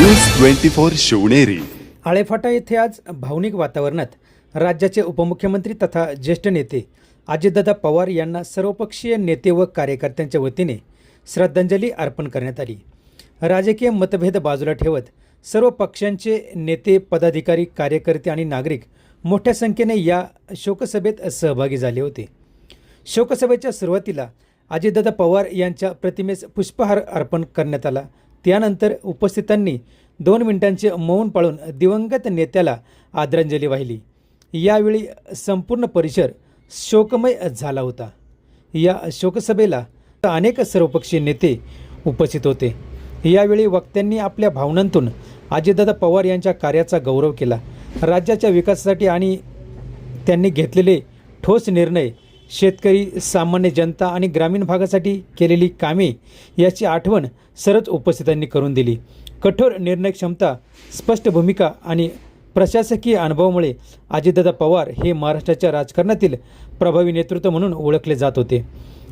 News twenty four Shivneri. Alephata येथे आज भावनिक वातावरणात राज्याचे उपमुख्यमंत्री तथा ज्येष्ठ नेते अजितदादा पवार यांना सर्वपक्षीय नेते व कार्यकर्त्यांच्या वतीने श्रद्धांजली अर्पण करण्यात आली. राजकीय मतभेद बाजूला ठेवत सर्व पक्षांचे नेते पदाधिकारी कार्यकर्ते आणि नागरिक मोठ्या संख्येने या शोकसभेत सहभागी झाले होते. शोकसभेच्या सुरुवातीला अजितदादा पवार यांच्या प्रतिमेस पुष्पहार अर्पण करण्यात आला. त्यानंतर उपस्थितांनी दोन मिनिटांचे मौन पाळून दिवंगत नेत्याला आदरांजली वाहिली. यावेळी संपूर्ण परिसर शोकमय झाला होता. या शोकसभेला अनेक सर्वपक्षीय नेते उपस्थित होते. यावेळी वक्त्यांनी आपल्या भावनांतून अजितदादा पवार यांच्या कार्याचा गौरव केला. राज्याच्या विकासासाठी आणि त्यांनी घेतलेले ठोस निर्णय शेतकरी सामान्य जनता आणि ग्रामीण भागासाठी केलेली कामे याची आठवण सर्वच उपस्थितांनी करून दिली. कठोर निर्णय क्षमता स्पष्ट भूमिका आणि प्रशासकीय अनुभवामुळे अजितदादा पवार हे महाराष्ट्राच्या राजकारणातील प्रभावी नेतृत्व म्हणून ओळखले जात होते.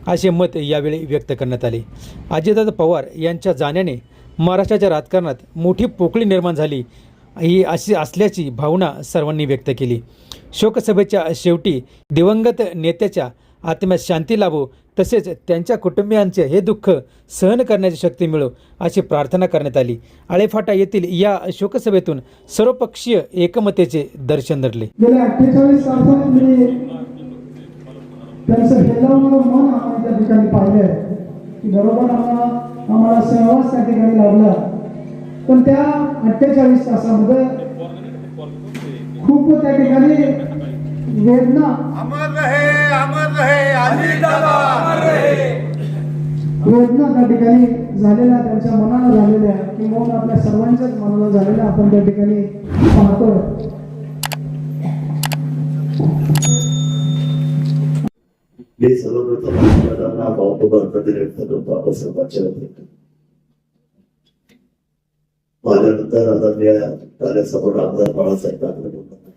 असे मत यावेळी व्यक्त करण्यात आले. अजितदादा पवार यांच्या जाण्याने महाराष्ट्राच्या राजकारणात मोठी पोकळी निर्माण झाली. ही अशी असल्याची भावना सर्वांनी व्यक्त केली. शोकसभेच्या शेवटी दिवंगत नेत्याच्या आत्म्यात शांती लाभो तसेच त्यांच्या कुटुंबियांचे हे दुःख सहन करण्याची शक्ती मिळो अशी प्रार्थना करण्यात आली. आळेफाटा येथील या शोकसभेतून सर्वपक्षीय एकमतेचे दर्शन धरले. गेल्या अठ्ठेचाळीस तासात मी त्यांचं हेलावणारं मन त्या ठिकाणी बरोबर आम्हाला आम्हाला सहवास त्या ठिकाणी लाभला. पण त्या अठ्ठेचाळीस तासामध्ये खूप त्या ठिकाणी वेदना. वेदना त्या ठिकाणी झालेल्या त्यांच्या मनाला झालेल्या किंवा आपल्या सर्वांच्याच मनाला झालेल्या आपण त्या ठिकाणी पाहतो मी सर्वप्रथम आपल्याला भावपूर्ण प्रतिनिधित्व करतो. आपण सर्वांच्या वतीने. माझ्यानंतर आदरणीय कार्यासमोर आमदार बाळासाहेब ठाकरे बोलतात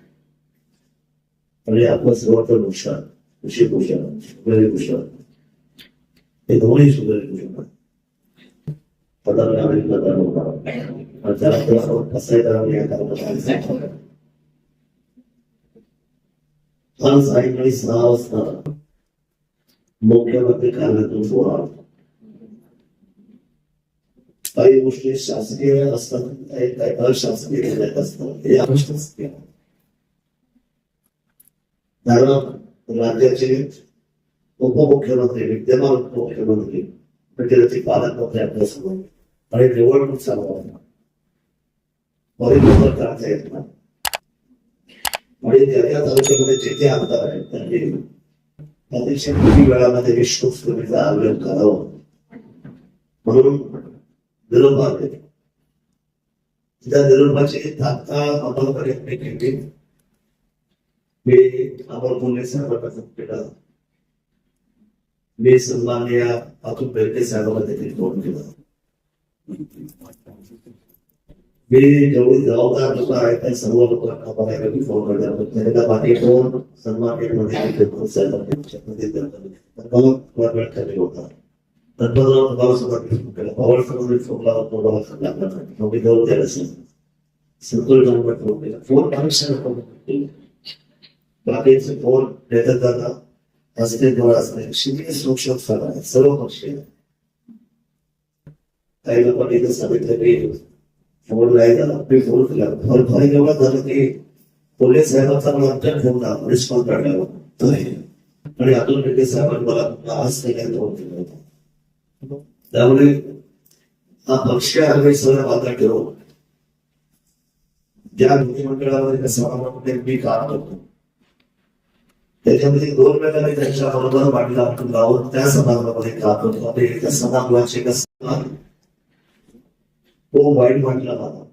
आणि आपण सर्वांचं नुकसान कृषी भूषण सुगरी भूषण हे दोन्ही सुगरी भूषण पदार्थ आणि पदार्थ होता आणि त्याला आपल्याला कसं आहे तर या कार्यक्रमात आज सायंकाळी सहा वाजता मुख्यमंत्री कार्यालयातून सोहळा होता. काही गोष्टी शासकीय असतात काही काही अशासकीय निर्णय असतात हे आपण शासकीय कारण राज्याचे उपमुख्यमंत्री विद्यमान उपमुख्यमंत्री म्हणजे त्याचे पालकमंत्री आपल्यासमोर आणि निवडणूक चालू आहे परिवर्तन करता येत ना म्हणजे त्या त्या तालुक्यामध्ये जे जे आमदार आहेत त्यांनी अतिशय किती वेळामध्ये विश्वसनीयता आयोजन करावं म्हणून निरोपात देतो त्या निरोपाची तात्काळ अंमलबजावणी केली मी अमर मुंडे साहेबांना केलं मी सन्माननीय अतुल बेर्डे साहेबांना देखील फोन केला मी जेवढी जबाबदार लोक आहेत त्या सर्व लोकांना बघायला मी फोन करणार त्याला बाकी कोण सन्माननीयमध्ये मला वेळ कमी होता तत्पदावर बाबासाहेब केला पवार साहेबांनी फोन लावला तो बाबासाहेब नोकरी देऊन द्यायला संतोष फोन केला बाकीचे फोन देतात दादा असते किंवा असते शिक्षण आहे सर्व पक्षी काही लोकांनी सांगितलं फोन फोन केला एवढा झालं की पोलीस साहेबांचा मला आमच्या फोन रिस्पॉन्स काढला आणि अतुल रेड्डी साहेबांनी मला आज काही फोन केला होता त्यामुळे हा पक्ष आम्ही सर्व बाधा ठेवून ज्या विधिमंडळामध्ये समाजामध्ये मी काम करतो त्याच्यामध्ये दोन वेळा मी त्यांच्या बरोबर वाटला आपण गावात त्या सभागृहामध्ये काम करतो. आणि एका सभागृहाचे कसं तो वाईट वाटला मला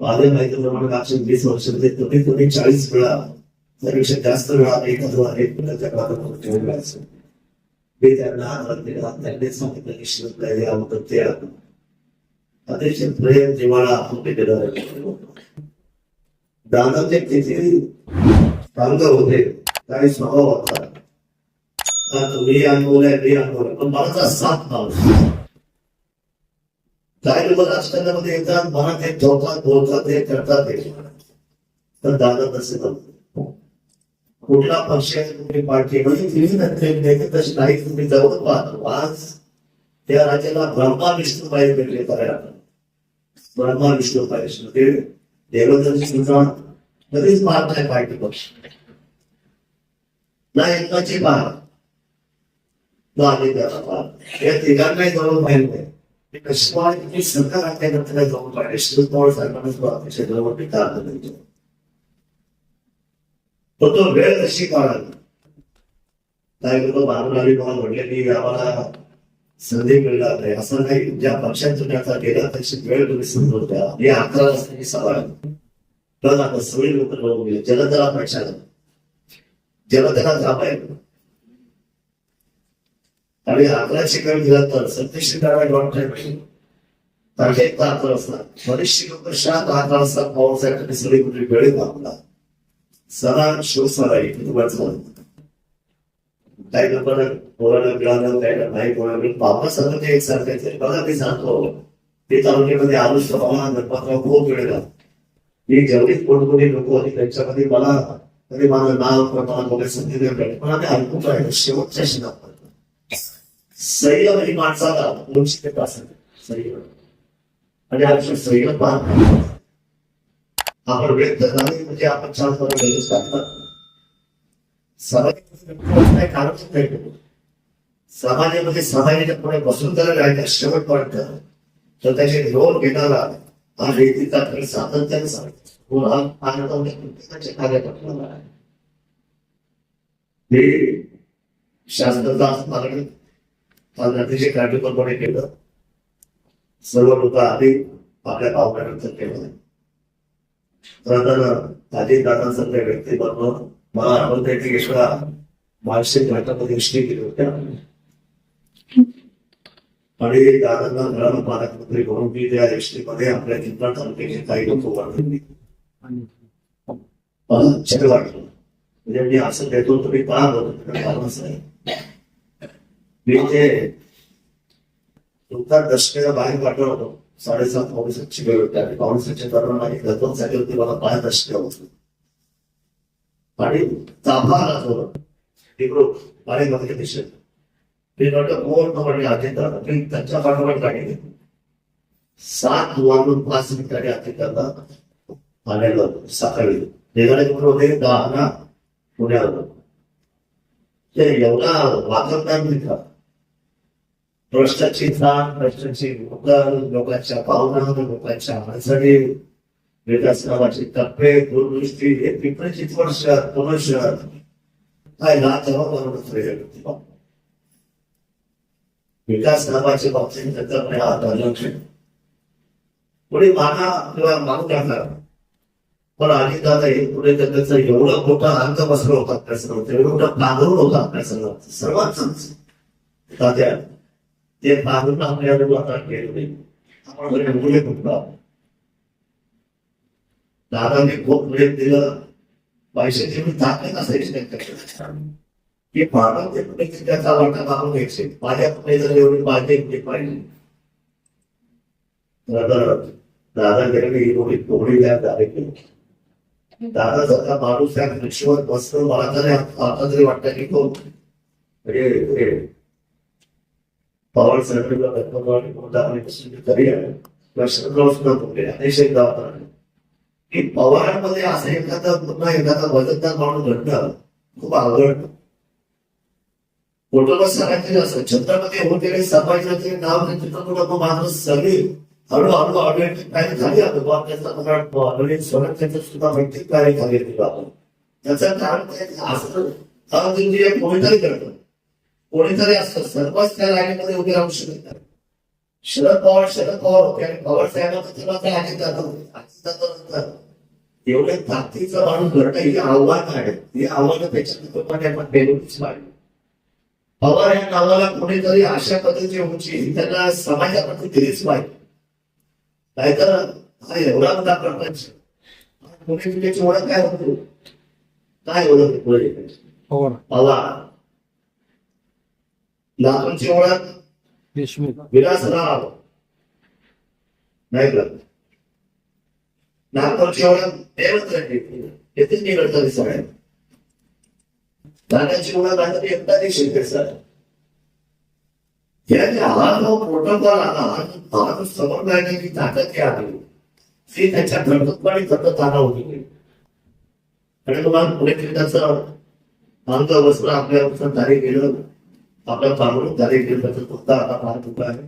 माझ्या माहितीप्रमाणे मागच्या वीस वर्षामध्ये कमीत कमी चाळीस वेळा त्यापेक्षा जास्त वेळा एखादा एक मिनिटाच्या कामात ठेवलेला असेल मी त्यांना आदर त्यांनी सांगितलं की श्रद्धा याबद्दल ते अतिशय प्रेम जिवाळा आपण केलेला दादाचे किती चांगलं होते काही स्वभाव होता आता अनुभवलाय मी अनुभवलाय पण मला साथ माणूस काही लोक राजकारणामध्ये येतात मनात हे ठेवतात बोलतात हे करतात हे तर दादा तसे नव्हते कुठला पक्ष कुठे पाठी म्हणजे विविध नेते तसे नाही तुम्ही जवळ पाहतो आज त्या राज्याला ब्रह्मा विष्णू पाहिजे वेगळे करायला ब्रह्मा विष्णू पाहिजे ते देवेंद्र सिंह कधीच पाहत नाही पार्टी पक्ष. ना एकाची मार ना अनेकाचा पाहत. या तिघांनाही जवळ पाहिजे ते सरकार आपल्याकडे जवळ पाहिजे शरद जवळ टीका पण तो वेळ कशी काढावी? काही लोक बांधून आली म्हटले की आम्हाला संधी मिळणार नाही. असं नाही ज्या पक्षात त्याचा गेला त्याची वेळ तुम्ही समजून द्या ही अकरा वाजताची सभा पण आता सगळे लोक बघून गेले जलदला पक्षाला जलदला थांबाय आणि अकराशे वेळ दिला तर सत्तेशी करायला डॉक्टर तारखेत अकरा वाजता बरेचशी लोक शांत अकरा वाजता पावसासाठी सगळी कुठे वेळ थांबला सणा शिवसणा इथे तुम्हाला म्हणजे काही लोकांना कोणाला मिळालं काही नाही कोणाला मिळालं बाबा सगळं ते एकसारखेच आहे बघा मी सांगतो. ते तालुक्यामध्ये आरुष बाबा गणपतराव खूप मिळेला झाला मी जेवढी पोटपोटी लोक होती त्यांच्यामध्ये मला तरी माझं नाव प्रमाण वगैरे संधी नाही मिळाली पण आता ऐकून राहिलो शेवटच्या शिनापर्यंत संयम ही माणसाला दोनशे ते पासष्ट. संयम आणि आयुष्य संयम पाहतो आपण व्यक्त झाले म्हणजे आपण छान गरज काढतात. समाजामध्ये नाही समाजामध्ये समाजाच्या पुढे बसून त्याला राहायचं शेवट तर त्याचे रोल घेणारा हा रेतीचा तरी सातत्याने सांगतो. हो, हा आनंदामध्ये म्हणजे आहे. हे शास्त्राचा स्मरण आज अतिशय केलं. सर्व लोक आधी आपल्या भावना व्यक्त केलं. तर आधी दादासारख्या व्यक्तिमत्व मला आवडतं की यशोदा मानसिक घटकामध्ये गोष्टी केल्या होत्या. आणि दादांना घराला पालकमंत्री म्हणून मी त्या एसटीमध्ये आपल्या जिल्हा तालुक्याचे काही लोक वाढवली. मला छळ वाटलं. म्हणजे मी असं देतो तुम्ही का बोलतो कारण असं मी ते तुमचा दशकेला बाहेर पाठवलं होतो. साडेसात पावणे वेळ होती. आणि पावणे सातशे दरम्यान एक झाली होती. मला बाहेर दशके होतो. आणि चाभा आला तो. तिकडून पाण्यामध्ये दिसत. ते म्हटलं कोण म्हणजे अजिंठा मी त्यांच्या पाठोपाठ गाडी घेतली. सात वाजून पाच मिनिटांनी अजिंठाला पाण्याला साखळी निघाले कुठे होते? दहा ना पुण्याला. ते एवढा वाचवतात नाही का भ्रष्टाची ताण भ्रष्टाची मुद्दाल लोकांच्या भावना लोकांच्या अडचणी विकास कामाचे टप्पे दूरदृष्टी हे पिंपरीची वर्ष पुनश काय ना तेव्हा विकास कामाच्या बाबतीत त्याच्याकडे आता लक्ष पुढे माना किंवा मानू टाकणार पण आणि दादा हे पुढे त्याचं एवढं मोठा अंक बसला होता आपल्या सर्व एवढं मोठं पांघरून होतं आपल्या सर्व तात्या ते पांघरून आपल्याला आता केलं आपण मुले कुठला दादाने खूप प्रेम दिलं. पैसे मी ताकद असायची त्यांच्याकडे की मानव ते कुठे त्याचा वाटा मागून घ्यायचे. माझ्याकडे जर एवढी माझे ते पाहिजे तर दादाकडे ही एवढी तोडी द्या दादा दादा जसा माणूस त्या खुर्चीवर बसतो मला तरी आता तरी वाटतं की तो म्हणजे हे पवार साहेबांना गणपतरावने कोणता आणि कसं तरी सुद्धा बोलले अतिशय गावात की पवारांमध्ये असं एखादा पुन्हा एखादा वजनदार माणूस घडणं खूप अवघड कुटुंब सगळ्यांचे असं. छत्रपती होते समाजाचे नाव चित्रपट माणूस सगळी हळूहळू ऑडिओ काय झाली अनुभव त्याचा मला ऑडिओ स्वतः सुद्धा वैयक्तिक कार्य झाले बाबा त्याचं कारण असं कोणीतरी करतं कोणीतरी असतं सर्वच त्या लाईनीमध्ये उभे राहू शकत नाही. शरद पवार शरद पवार होते आणि पवार होते नंतर एवढे ताकदीचं माणूस घडणं ही आव्हान आहे. ही आव्हानं त्याच्या लोकांनी आपण पेरूच पाहिजे पवार या नावाला कोणीतरी अशा पद्धतीची उंची त्यांना समाजामध्ये दिलीच पाहिजे. नाहीतर हा एवढा मोठा प्रपंच. पुणे जिल्ह्याची ओळख काय होती? काय ओळख? पवार पवार. लातूरची ओळख देशमुख. विलासराव. नाही नागपूरच्या एवढ्या देवच येथेच निवडतात सगळ्या दादाची मुलं दादा एकटा देखील सर. याने हा जो प्रोटोकॉल आला हा जो समन्वयाची ताकद जी ती त्याच्या घटकपणे सतत आला होती. आणि तुम्हाला पुढे त्याचं अंग वस्त्र आपल्या वस्त्र कार्य केलं आपल्या पांघरून कार्य केलं त्याचं फक्त आता पाहत होता आहे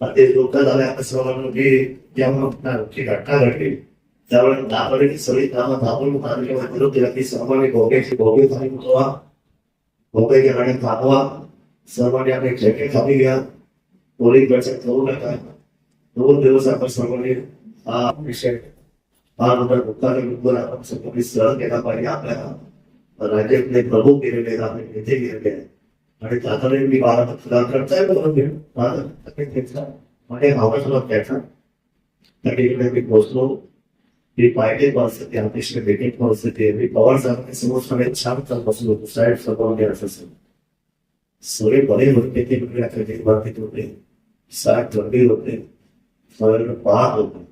पण ते लोक झाले आता सर्वांना की जेव्हा ती घटना घडली त्यावेळेस दाबडे सगळी कामं दाबून तालुक्याला विरोध केला की सर्वांनी भोग्याची भोगे खाली उठवा भोगे घेणारे थांबवा सर्वांनी आपले खेळे खाली घ्या पोलीस बैठक करू नका दोन दिवस आपण सर्वांनी हा विषय हा नंतर मुक्कामी मुद्दा आपण सर्वांनी सहन केला पाहिजे आपल्या राज्यातले प्रमुख गेलेले आहेत, नेते गेलेले आहेत. आणि तातडीने मी बारा करताय बरोबर घेऊन माझं तक्रार घेतला भावाचा त्याचा त्या ठिकाणी मी पोहोचलो. मी पाहिजे परिस्थिती अतिशय बेटीक परिस्थिती आहे. मी पवार साहेबांनी समोर सगळे छान चाल बसलो होतो. साहेब समोर घ्यायचं असेल सगळे बरे होते ते म्हणजे आता बाबतीत होते. साहेब गंभीर होते. सगळ्यांना पाहत होते.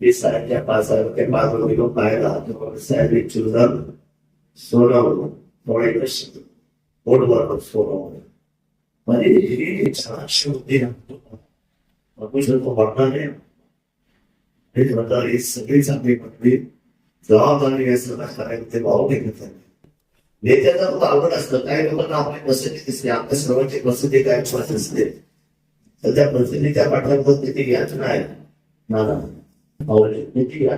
मी साहेबच्या पासावर ते पाच गेलो पाहायला हात साहेब एक चुरदार सोनं थोडे कष्ट पोट बरोबर सोनं म्हणजे हे छानशी होती. आपण जर तो वाटणार हे म्हणतात ही सगळी चांगली मंडळी जबाबदारी असताना करायला ते भाऊ घेत नेत्याचा खूप आवड असतं. काही लोकांना आपली पसंती दिसते आपल्या सर्वांची पसंती काय माहीत असते तर त्या पसंतीच्या पाठ्यामध्ये किती घ्यायचं नाही नाना आवडली किती घ्या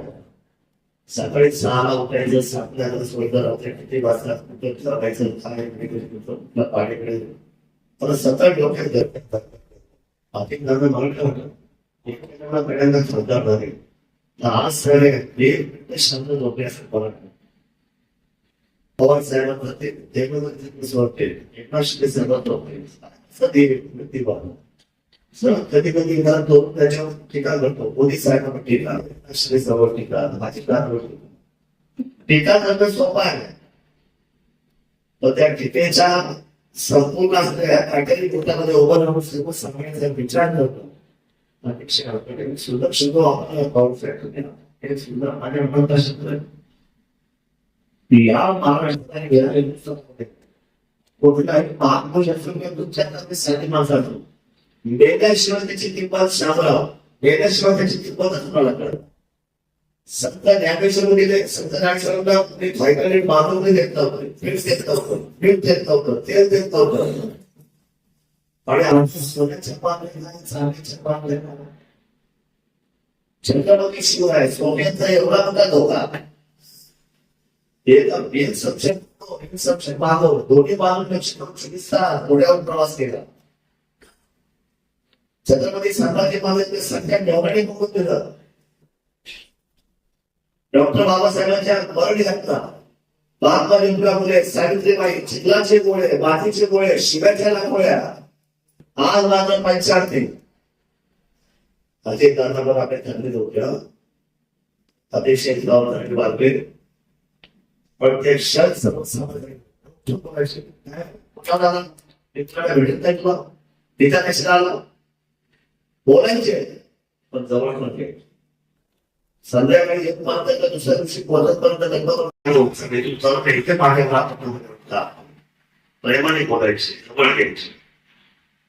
सकाळी सहाला उठायचं सातला सोडलं राहते किती वाजता कुठं जगायचं काय कुठं पाणीकडे परत सतत डोक्यात बाकी नव्हे मला काय वाटतं पहिल्यांदा समजणार नाही. तर आज सगळे एक शब्द झोपण्यासाठी मला. पवार साहेबांना ते देवेंद्र कसं वाटते एकनाथ शिंदे सर्वात झोपते कधी कधी मला तो त्याच्यावर टीका करतो. मोदी साहेबांवर टीका एकनाथ शिंदे सर्व टीका भाजपा टीका करणं सोपं आहे. पण त्या टीकेच्या संपूर्ण असलेल्या काटेरी गोटामध्ये उभं राहून सर्व सांगण्याचा विचार करतो. अपेक्षा सुद्धा शब्द वापरला पाहू शकतो हे सुद्धा माझ्या म्हणता शब्द या महाराष्ट्राने गेल्याने नुकसान कुठलाही महापुरुष तुमच्या साठी माणसाचं मेल्याशिवाय त्याची किंमत शामराव मेल्याशिवाय त्याची किंमत तुम्हाला कळत संत ज्ञानेश्वर गेले संत ज्ञानेश्वरांना मी फायनली मानवने देत नव्हतं फिल्स देत नव्हतं फिल्म देत नव्हतं तेल देत नव्हतं आणि आमचं सोन्याच्या पांगले नाही चांदीच्या पांगले छत्रपती शिवाय सोन्याचा एवढा मोठा धोका एक एक दोन्ही बालपेक्षा चिकित्सा थोड्यावर प्रवास केला छत्रपती संभाजी महाराजांच्या संख्या डॉक्टर बघून दिलं डॉक्टर बाबासाहेबांच्या मरणी घटना महात्मा ज्योतिबा फुले सावित्रीबाई चिखलाचे गोळे मातीचे गोळे शिव्याच्या गोळ्या आज माझं पंचाळते अजय दादावर आपल्या थंडीत होत्या अतिशय जबाबदारी बातमी. पण ते क्षण सर्वसामान्य मित्राला भेटत नाही तुला तिथं कशाला आला बोलायचे पण जवळ नव्हते संध्याकाळी एक मारता का दुसऱ्या दिवशी बोलत पर्यंत इथे राहत प्रेमाने बोलायचे जवळ घ्यायचे.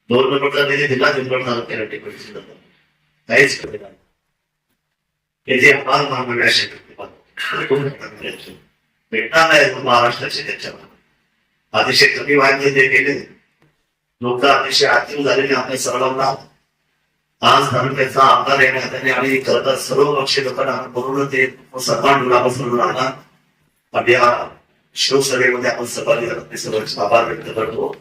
दोन नंबरचा निधी दिला जिंकणार केला टिकवायची काहीच कमी नाही. हे जे आभार असे भेटणार नाही महाराष्ट्राचे त्याच्यावर. अतिशय कमी वाढले ते गेले लोक अतिशय आत्मीय झालेले आपल्या सर्वांना आज तालुक्याचा आमदार येण्यात आले आणि खरं सर्व पक्षी लोकांना म्हणून ते सन्मान गुणापासून राहणार. आपल्या शिवसभेमध्ये आपण सहभागी झालो सर्वांचे आभार व्यक्त करतो.